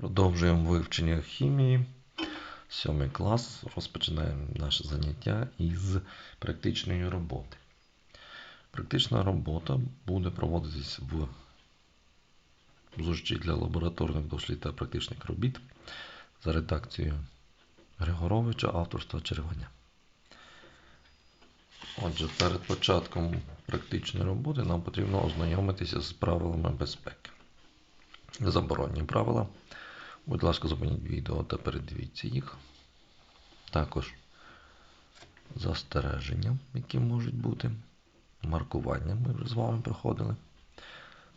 Продовжуємо вивчення хімії. Сьомий клас. Розпочинаємо наше заняття із практичної роботи. Практична робота буде проводитись в зустрічі для лабораторних дослід та практичних робіт за редакцією Григоровича авторства Червоня. Отже, перед початком практичної роботи нам потрібно ознайомитися з правилами безпеки. Заборонні правила. Будь ласка, зупиніть відео та передивіться їх. Також застереження, які можуть бути. Маркування ми вже з вами проходили.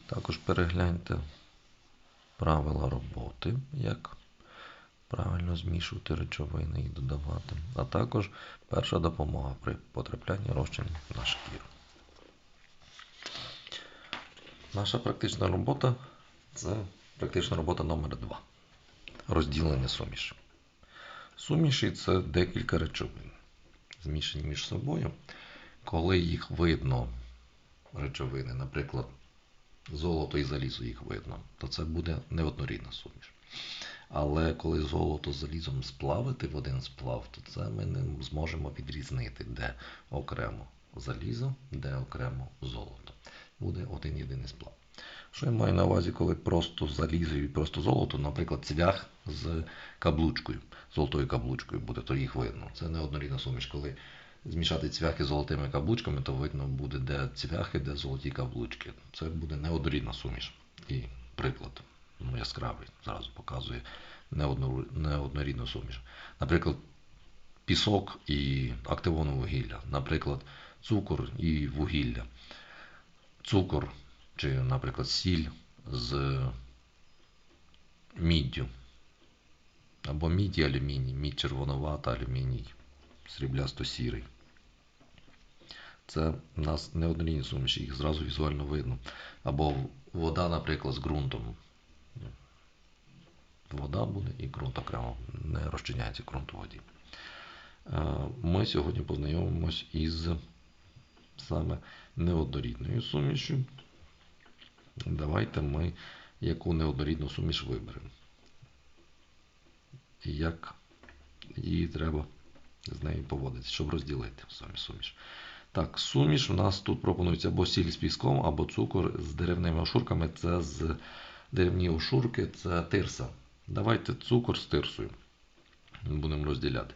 Також перегляньте правила роботи, як правильно змішувати речовини і додавати. А також перша допомога при потраплянні розчин на шкіру. Наша практична робота це практична робота номер 2 Розділення суміші. Суміші це декілька речовин, змішані між собою. Коли їх видно, речовини, наприклад, золото і залізо їх видно, то це буде неоднорідна суміш. Але коли золото з залізом сплавити в один сплав, то це ми не зможемо відрізнити, де окремо залізо, де окремо золото. Буде один єдиний сплав. Що я маю на увазі, коли просто залізо і просто золото, наприклад, цвях з каблучкою, золотою каблучкою буде, то їх видно. Це неоднорідна суміш. Коли змішати цвяхи з золотими каблучками, то видно буде, де цвяхи, де золоті каблучки. Це буде неоднорідна суміш. І приклад ну, яскравий, зразу показує неоднорідну суміш. Наприклад, пісок і активоване вугілля, наприклад, цукор і вугілля. Цукор чи, наприклад, сіль з міддю. Або мідь і алюміній, мідь червонувата, алюміній, сріблясто-сірий. Це в нас неоднорідні суміші, їх зразу візуально видно. Або вода, наприклад, з ґрунтом. Вода буде і ґрунт окремо не розчиняється ґрунт у воді. Ми сьогодні познайомимось із саме неоднорідною сумішю. Давайте ми яку неоднорідну суміш виберемо. І як її треба з нею поводитися, щоб розділити самі суміш. Так, суміш у нас тут пропонується або сіль з піском, або цукор з деревними ошурками. Це з деревні ошурки, це тирса. Давайте цукор з тирсою. Будемо розділяти.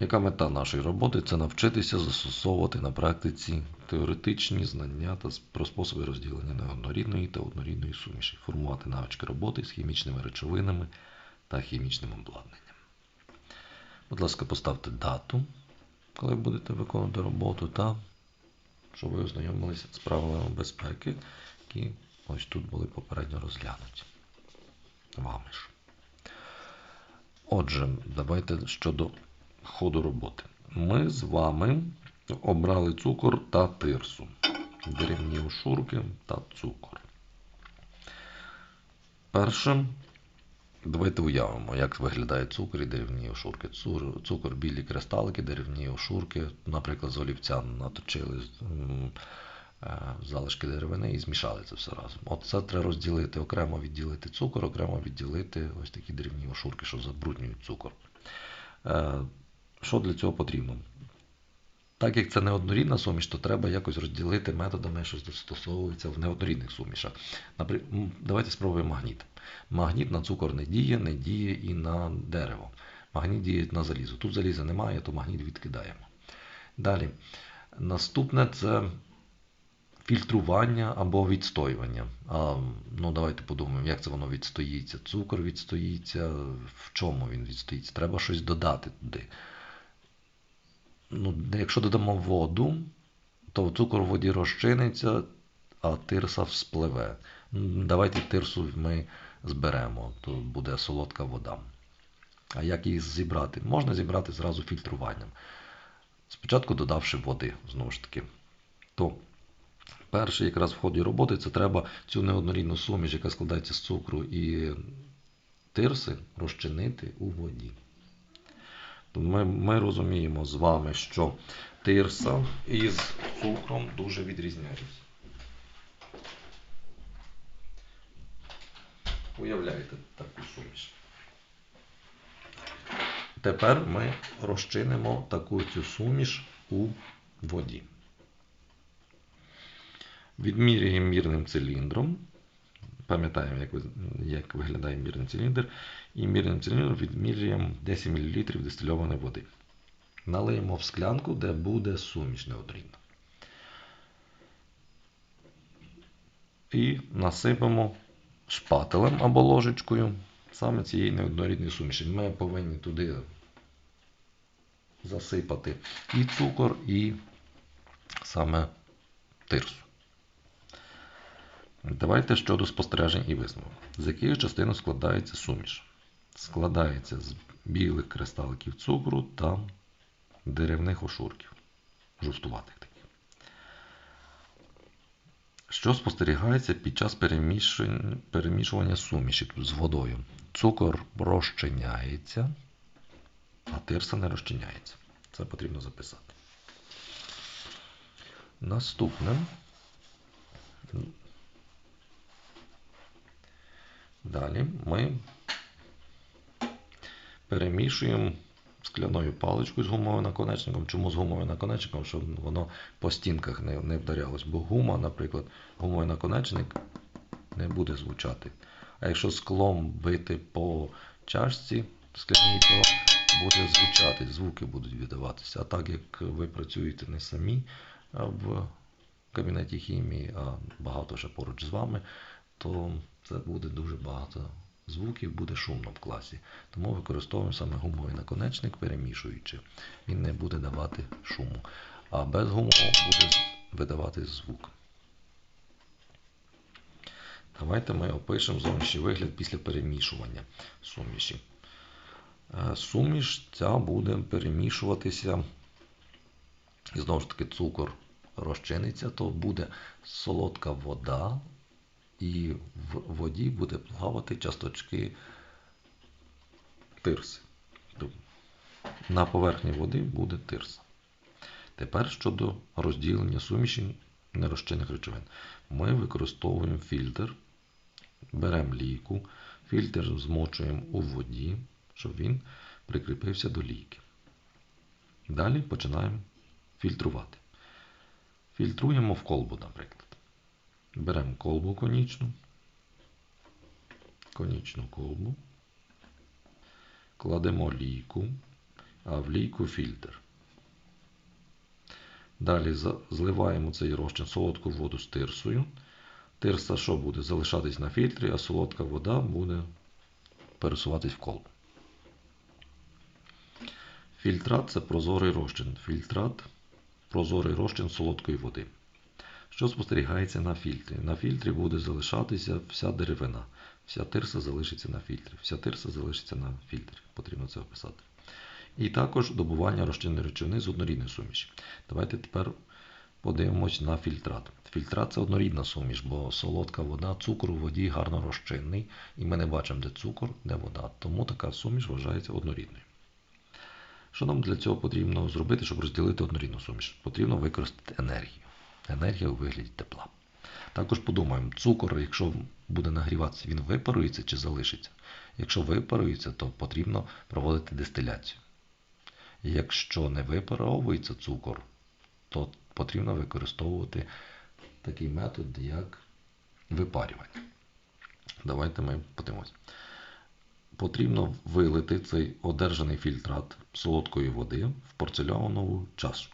Яка мета нашої роботи? Це навчитися застосовувати на практиці теоретичні знання та про способи розділення неоднорідної та однорідної суміші, формувати навички роботи з хімічними речовинами та хімічним обладнанням. Будь ласка, поставте дату, коли будете виконувати роботу, та щоб ви ознайомилися з правилами безпеки, які ось тут були попередньо розглянуті. Вами ж. Отже, давайте щодо ходу роботи. Ми з вами обрали цукор та тирсу. Деревні ошурки та цукор. Перше, давайте уявимо, як виглядає цукор і деревні ошурки. Цукор, білі кристалики, деревні ошурки, наприклад, з олівця наточили залишки деревини і змішали це все разом. От це треба розділити, окремо відділити цукор, окремо відділити ось такі деревні ошурки, що забруднюють цукор. Що для цього потрібно? Так як це неоднорідна суміш, то треба якось розділити методами, що застосовуються в неоднорідних сумішах. Наприклад, давайте спробуємо магніт. Магніт на цукор не діє, не діє і на дерево. Магніт діє на залізо. Тут заліза немає, то магніт відкидаємо. Далі. Наступне це фільтрування або відстоювання. А, Ну, Давайте подумаємо, як це воно відстоїться. Цукор відстоїться, в чому він відстоїться. Треба щось додати туди ну, якщо додамо воду, то цукор в воді розчиниться, а тирса вспливе. Давайте тирсу ми зберемо, то буде солодка вода. А як її зібрати? Можна зібрати зразу фільтруванням. Спочатку додавши води, знову ж таки. То перше, якраз в ході роботи, це треба цю неоднорідну суміш, яка складається з цукру і тирси, розчинити у воді. Ми ми розуміємо з вами, що тирса із цукром дуже відрізняються. Уявляєте таку суміш. Тепер ми розчинимо таку цю суміш у воді. Відмірюємо мірним циліндром. Пам'ятаємо, як, як виглядає мірний циліндр. І мірним циліндром відмірюємо 10 мл дистильованої води. Налиємо в склянку, де буде суміш неодрідна. І насипемо шпателем або ложечкою саме цієї неоднорідної суміші. Ми повинні туди засипати і цукор, і саме тирсу. Давайте щодо спостережень і висновок. З яких частин складається суміш? Складається з білих кристаликів цукру та деревних ошурків. Жовтуватих таких. Що спостерігається під час перемішування суміші з водою? Цукор розчиняється, а тирса не розчиняється. Це потрібно записати. Наступне. Далі ми перемішуємо скляною паличкою з гумовим наконечником. Чому з гумовим наконечником? Щоб воно по стінках не, не вдарялось. Бо гума, наприклад, гумовий наконечник не буде звучати. А якщо склом бити по чашці скляній, то буде звучати, звуки будуть віддаватися. А так як ви працюєте не самі в кабінеті хімії, а багато ще поруч з вами, то це буде дуже багато звуків, буде шумно в класі. Тому використовуємо саме гумовий наконечник, перемішуючи. Він не буде давати шуму. А без гумового буде видавати звук. Давайте ми опишемо зовнішній вигляд після перемішування суміші. Е, Суміш ця буде перемішуватися. І знову ж таки, цукор розчиниться, то буде солодка вода, і в воді буде плавати часточки тирси. На поверхні води буде тирса. Тепер щодо розділення суміші нерозчинних речовин. Ми використовуємо фільтр, беремо лійку, фільтр змочуємо у воді, щоб він прикріпився до лійки. Далі починаємо фільтрувати. Фільтруємо в колбу, наприклад. Беремо колбу конічну, конічну колбу, кладемо лійку, а в лійку фільтр. Далі зливаємо цей розчин солодку воду з тирсою. Тирса що буде? Залишатись на фільтрі, а солодка вода буде пересуватись в колбу. Фільтрат це прозорий розчин. Фільтрат прозорий розчин солодкої води. Що спостерігається на фільтрі? На фільтрі буде залишатися вся деревина. Вся тирса залишиться на фільтрі. Вся тирса залишиться на фільтрі. Потрібно це описати. І також добування розчинної речовини з однорідної суміші. Давайте тепер подивимось на фільтрат. Фільтрат це однорідна суміш, бо солодка вода, цукор у воді гарно розчинний, і ми не бачимо, де цукор, де вода. Тому така суміш вважається однорідною. Що нам для цього потрібно зробити, щоб розділити однорідну суміш? Потрібно використати енергію. Енергія у вигляді тепла. Також подумаємо, цукор, якщо буде нагріватися, він випарується чи залишиться. Якщо випарується, то потрібно проводити дистиляцію. Якщо не випаровується цукор, то потрібно використовувати такий метод, як випарювання. Давайте ми подивимось. Потрібно вилити цей одержаний фільтрат солодкої води в порцелянову чашку.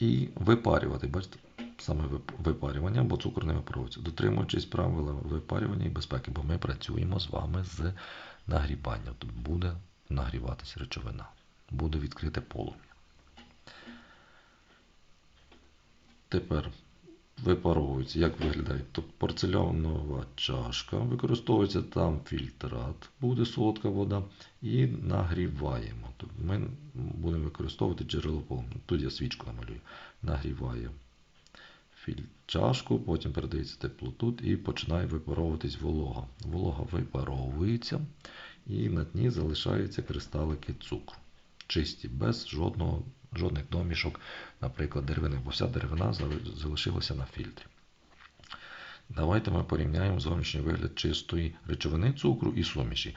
І випарювати, бачите, саме випарювання, бо цукор не випаровується. Дотримуючись правила випарювання і безпеки, бо ми працюємо з вами з нагрібанням. Тобто буде нагріватися речовина, буде відкрите полум'я. Тепер випаровується, як виглядає? Тобто порцелянова чашка, використовується там фільтрат, буде солодка вода, і нагріваємо. Тобто ми будемо використовувати джерело полум'я. Тут я свічку намалюю. Нагріває чашку, потім передається тепло тут і починає випаровуватись волога. Волога випаровується, і на дні залишаються кристалики цукру. Чисті, без жодного, жодних домішок, наприклад, деревини, бо вся деревина залишилася на фільтрі. Давайте ми порівняємо зовнішній вигляд чистої речовини цукру і суміші.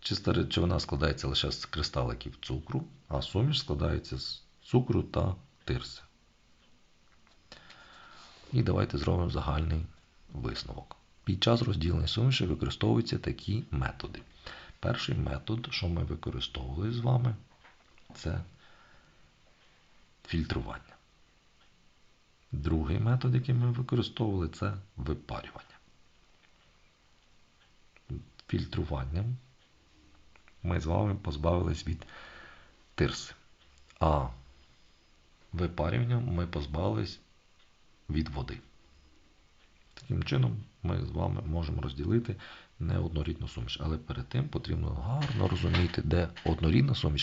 Чиста речовина складається лише з кристаликів цукру, а суміш складається з цукру та тирси. І давайте зробимо загальний висновок. Під час розділення суміші використовуються такі методи. Перший метод, що ми використовували з вами, це фільтрування. Другий метод, який ми використовували, це випарювання. Фільтруванням ми з вами позбавились від тирси. А випарюванням ми позбавились від води. Таким чином, ми з вами можемо розділити неоднорідну суміш. Але перед тим потрібно гарно розуміти, де однорідна суміш